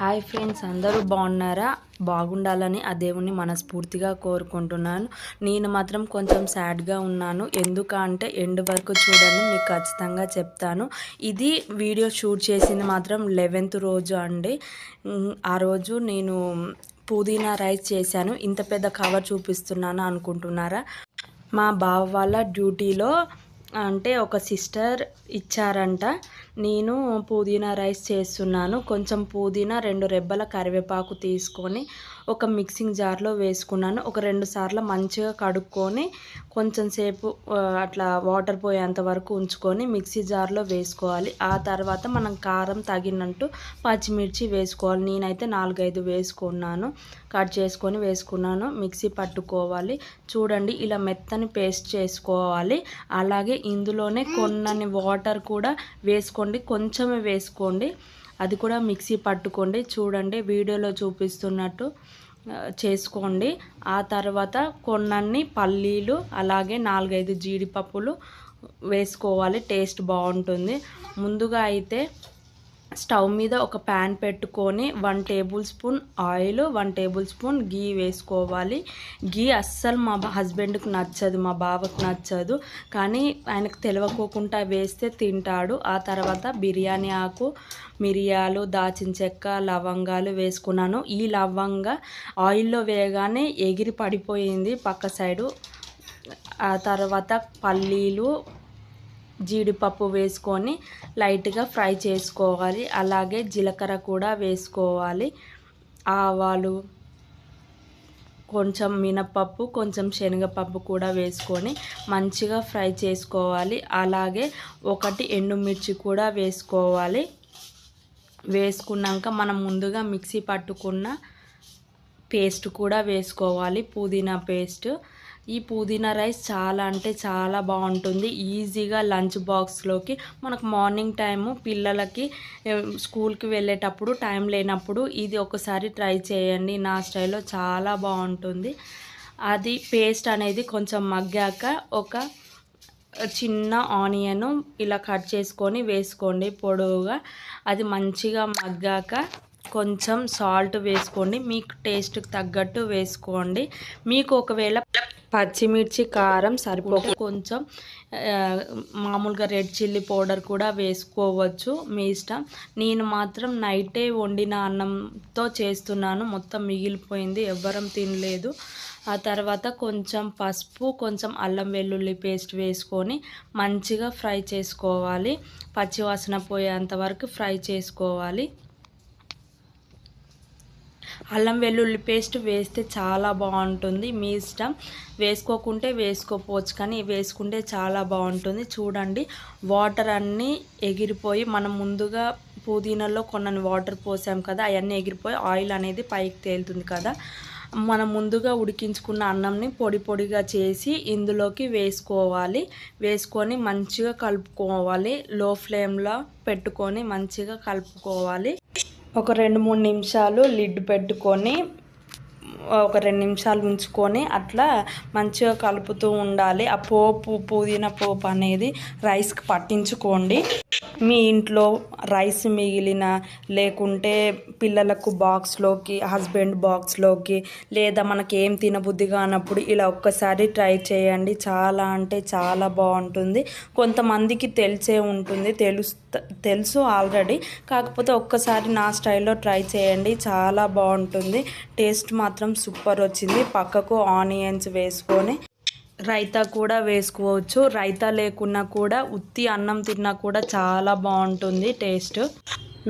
Hi friends అందరూ బాగున్నారా? బాగుండాలని ఆ దేవుణ్ణి మనస్ఫూర్తిగా కోరుకుంటున్నాను. నేను మాత్రం కొంచెం సాడ్గా ఉన్నాను. ఎందుకంటే ఎండ్ వరకు చూడండి మీకు ఖచ్చితంగా చెప్తాను. ఇది వీడియో షూట్ చేసింది మాత్రం లెవెన్త్ రోజు అండి. ఆ రోజు నేను పుదీనా రైస్ చేశాను. ఇంత పెద్ద కవర్ చూపిస్తున్నాను అనుకుంటున్నారా? మా బావ వాళ్ళ డ్యూటీలో అంటే ఒక సిస్టర్ ఇచ్చారంట. నేను పుదీనా రైస్ చేస్తున్నాను. కొంచెం పుదీనా రెండు రెబ్బల కరివేపాకు తీసుకొని ఒక మిక్సింగ్ జార్లో వేసుకున్నాను. ఒక రెండు సార్లు మంచిగా కడుక్కొని కొంచెం సేపు అట్లా వాటర్ పోయేంత వరకు ఉంచుకొని మిక్సీ జార్లో వేసుకోవాలి. ఆ తర్వాత మనం కారం తగినట్టు పచ్చిమిర్చి వేసుకోవాలి. నేనైతే నాలుగైదు వేసుకున్నాను. కట్ చేసుకొని వేసుకున్నాను. మిక్సీ పట్టుకోవాలి. చూడండి ఇలా మెత్తని పేస్ట్ చేసుకోవాలి. అలాగే ఇందులోనే కొన్నని వాటర్ కూడా వేసుకోండి. కొంచెమే వేసుకోండి. అది కూడా మిక్సీ పట్టుకోండి. చూడండి వీడియోలో చూపిస్తున్నట్టు చేసుకోండి. ఆ తర్వాత కొన్నన్ని పల్లీలు అలాగే నాలుగైదు జీడిపప్పులు వేసుకోవాలి. టేస్ట్ బాగుంటుంది. ముందుగా అయితే స్టవ్ మీద ఒక ప్యాన్ పెట్టుకొని one tablespoon oil one tablespoon ghee వేసుకోవాలి. గీ అస్సలు మా హస్బెండ్కి నచ్చదు మా బావకు నచ్చదు. కానీ ఆయనకు తెలియకోకుండా వేస్తే తింటాడు. ఆ తర్వాత బిర్యానీ ఆకు మిరియాలు దాచిన చెక్క లవంగాలు వేసుకున్నాను. ఈ లవంగ ఆయిల్లో వేయగానే ఎగిరి పడిపోయింది పక్క సైడు. ఆ తర్వాత పల్లీలు జీడిపప్పు వేసుకొని లైట్గా ఫ్రై చేసుకోవాలి. అలాగే జీలకర్ర కూడా వేసుకోవాలి. ఆవాలు కొంచెం మినపప్పు కొంచెం శనగపప్పు కూడా వేసుకొని మంచిగా ఫ్రై చేసుకోవాలి. అలాగే ఒకటి ఎండుమిర్చి కూడా వేసుకోవాలి. వేసుకున్నాక మనం ముందుగా మిక్సీ పట్టుకున్న పేస్ట్ కూడా వేసుకోవాలి. పుదీనా పేస్ట్. ఈ పుదీనా రైస్ చాలా అంటే చాలా బాగుంటుంది. ఈజీగా లంచ్ బాక్స్లోకి మనకు మార్నింగ్ టైము పిల్లలకి స్కూల్కి వెళ్ళేటప్పుడు టైం లేనప్పుడు ఇది ఒకసారి ట్రై చేయండి. నా స్టైల్లో చాలా బాగుంటుంది. అది పేస్ట్ అనేది కొంచెం మగ్గాక ఒక చిన్న ఆనియన్ ఇలా కట్ చేసుకొని వేసుకోండి పొడవుగా. అది మంచిగా మగ్గాక కొంచెం సాల్ట్ వేసుకోండి. మీకు టేస్ట్కి తగ్గట్టు వేసుకోండి. మీకు ఒకవేళ పచ్చిమిర్చి కారం సరిపోతే కొంచెం మామూలుగా రెడ్ చిల్లీ పౌడర్ కూడా వేసుకోవచ్చు మీ ఇష్టం. నేను మాత్రం నైటే వండిన అన్నంతో చేస్తున్నాను. మొత్తం మిగిలిపోయింది. ఎవ్వరం తినలేదు. ఆ తర్వాత కొంచెం పసుపు కొంచెం అల్లం వెల్లుల్లి పేస్ట్ వేసుకొని మంచిగా ఫ్రై చేసుకోవాలి. పచ్చివాసన పోయేంత వరకు ఫ్రై చేసుకోవాలి. అల్లం వెల్లుల్లి పేస్ట్ వేస్తే చాలా బాగుంటుంది. మీ ఇష్టం. వేసుకోకుంటే వేసుకోపోవచ్చు కానీ వేసుకుంటే చాలా బాగుంటుంది. చూడండి వాటర్ అన్నీ ఎగిరిపోయి మనం ముందుగా పుదీనాలో కొన్ని వాటర్ పోసాం కదా అవన్నీ ఎగిరిపోయి ఆయిల్ అనేది పైకి తేలుతుంది కదా. మనం ముందుగా ఉడికించుకున్న అన్నంని పొడి పొడిగా చేసి ఇందులోకి వేసుకోవాలి. వేసుకొని మంచిగా కలుపుకోవాలి. లో ఫ్లేమ్లో పెట్టుకొని మంచిగా కలుపుకోవాలి. ఒక రెండు మూడు నిమిషాలు లిడ్ పెట్టుకొని ఒక రెండు నిమిషాలు ఉంచుకొని అట్లా మంచిగా కలుపుతూ ఉండాలి. ఆ పోపు పుదీనా పోపు అనేది రైస్కి పట్టించుకోండి. మీ ఇంట్లో రైస్ మిగిలిన లేకుంటే పిల్లలకు బాక్స్లోకి హస్బెండ్ బాక్స్లోకి లేదా మనకి ఏం తినబుద్ధి కానప్పుడు ఇలా ఒక్కసారి ట్రై చేయండి. చాలా అంటే చాలా బాగుంటుంది. కొంతమందికి తెలిసే ఉంటుంది. తెలుసు తెలుసు ఆల్రెడీ కాకపోతే ఒక్కసారి నా స్టైల్లో ట్రై చేయండి. చాలా బాగుంటుంది. టేస్ట్ మాత్రం సూపర్ వచ్చింది. పక్కకు ఆనియన్స్ వేసుకొని రైతా కూడా వేసుకోవచ్చు. రైతా లేకున్నా కూడా ఉత్తి అన్నం తిన్నా కూడా చాలా బాగుంటుంది టేస్ట్.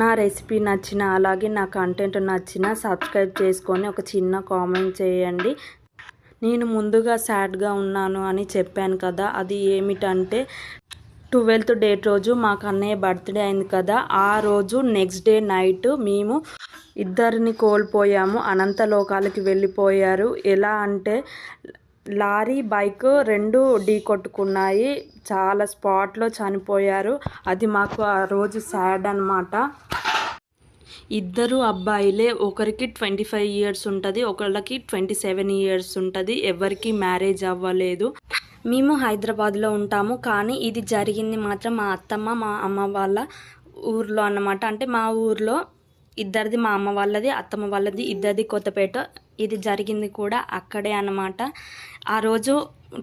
నా రెసిపీ నచ్చిన అలాగే నా కంటెంట్ నచ్చిన సబ్స్క్రైబ్ చేసుకొని ఒక చిన్న కామెంట్ చేయండి. నేను ముందుగా సాడ్గా ఉన్నాను అని చెప్పాను కదా అది ఏమిటంటే ట్వెల్త్ డేట్ రోజు మాకు అన్నయ్య బర్త్డే అయింది కదా ఆ రోజు నెక్స్ట్ డే నైట్ మేము ఇద్దరిని కోల్పోయాము. అనంత లోకాలకి వెళ్ళిపోయారు. ఎలా అంటే లారీ బైక్ రెండు ఢీ కొట్టుకున్నాయి. చాలా స్పాట్లో చనిపోయారు. అది మాకు ఆ రోజు సాడ్ అనమాట ఇద్దరు అబ్బాయిలే ఒకరికి ట్వంటీ ఫైవ్ ఇయర్స్ ఉంటుంది ఒకళ్ళకి ట్వంటీ సెవెన్ ఇయర్స్ ఉంటుంది. ఎవరికి మ్యారేజ్ అవ్వలేదు. మేము హైదరాబాద్లో ఉంటాము కానీ ఇది జరిగింది మాత్రం మా అత్తమ్మ మా అమ్మ వాళ్ళ ఊర్లో అన్నమాట. అంటే మా ఊర్లో ఇద్దరిది మా అమ్మ వాళ్ళది అత్తమ్మ వాళ్ళది ఇద్దరిది కొత్తపేట. ఇది జరిగింది కూడా అక్కడే అనమాట ఆ రోజు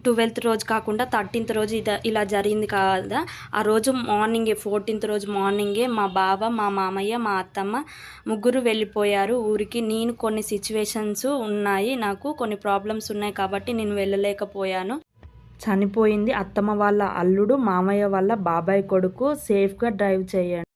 ట్వెల్త్ రోజు కాకుండా థర్టీన్త్ రోజు ఇది ఇలా జరిగింది కాదా. ఆ రోజు మార్నింగే ఫోర్టీన్త్ రోజు మార్నింగే మా బావ మా మామయ్య మా అత్తమ్మ ముగ్గురు వెళ్ళిపోయారు ఊరికి. నేను కొన్ని సిచ్యువేషన్స్ ఉన్నాయి నాకు కొన్ని ప్రాబ్లమ్స్ ఉన్నాయి కాబట్టి నేను వెళ్ళలేకపోయాను. చనిపోయింది అత్తమ్మ వాళ్ళ అల్లుడు మామయ్య వాళ్ళ బాబాయ్ కొడుకు. సేఫ్గా డ్రైవ్ చేయండి.